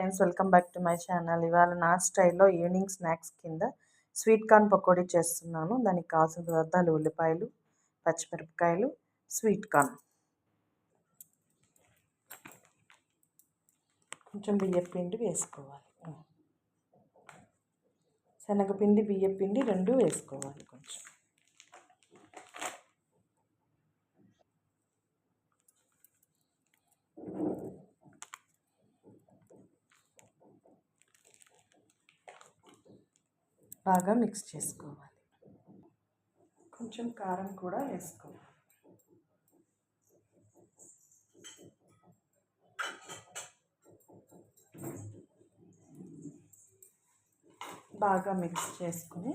Friends welcome back to my channel ఇవాళ నా స్టైల్లో ఈవినింగ్ స్నాక్స్ కింద స్వీట్ కార్న్ పకోడీ చేస్తున్నాను. దానికి కావాల్సిన పదార్థాలు ఉల్లిపాయలు పచ్చిమిరపకాయలు స్వీట్ కార్న్ కొంచెం బియ్యపిండి వేసుకోవాలి. శనగపిండి బియ్యపిండి రెండు వేసుకోవాలి కొంచెం. బాగా మిక్స్ చేసుకోవాలి. కొంచెం కారం కూడా వేసుకోవాలి. బాగా మిక్స్ చేసుకుని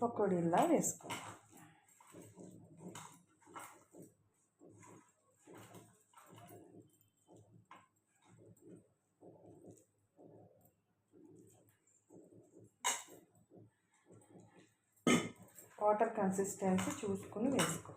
పకోడీలా వేసుకోవాలి. వాటర్ కన్సిస్టెన్సీ చూసుకుని వేసుకో.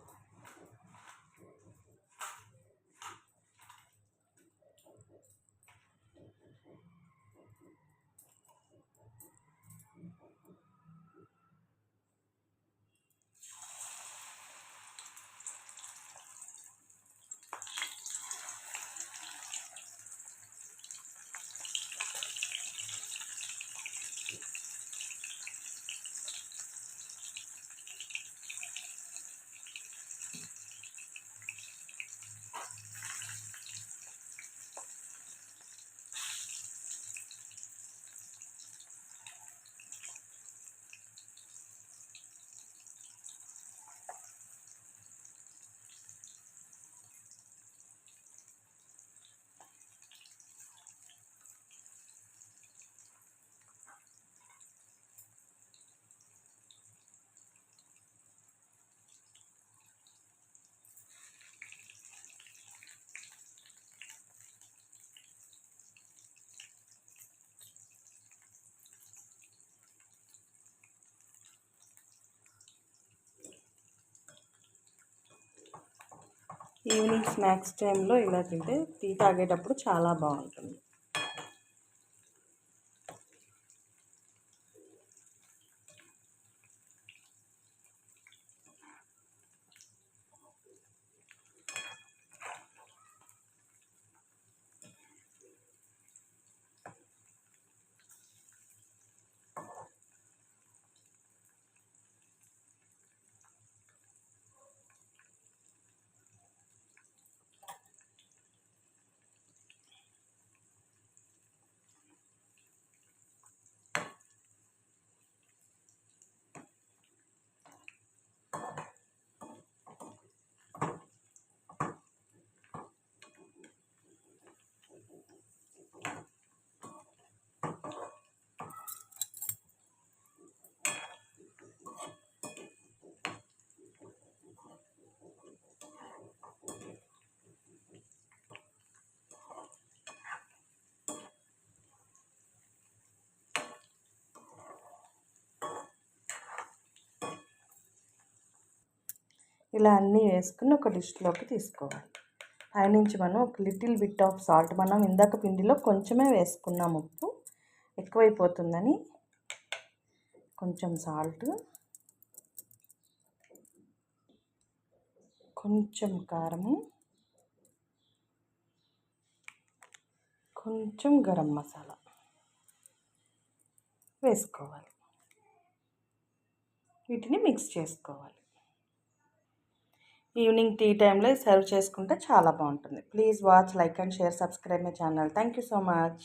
ఈవినింగ్ స్నాక్స్ టైంలో ఇలా తింటే టీ తాగేటప్పుడు చాలా బాగుంటుంది. ఇలా అన్నీ వేసుకుని ఒక డిష్లోకి తీసుకోవాలి. పైనుంచి మనం ఒక లిటిల్ బిట్ ఆఫ్ సాల్ట్ మనం ఇందాక పిండిలో కొంచెమే వేసుకున్నాం ఉప్పు. ఎక్కువైపోతుందని కొంచెం సాల్ట్. కొంచెం కారము కొంచెం గరం మసాలా వేసుకోవాలి. వీటిని మిక్స్ చేసుకోవాలి. ఈవినింగ్ టీ టైంలో సర్వ్ చేసుకుంటే చాలా బాగుంటుంది. Please watch like and share subscribe my channel. Thank you so much.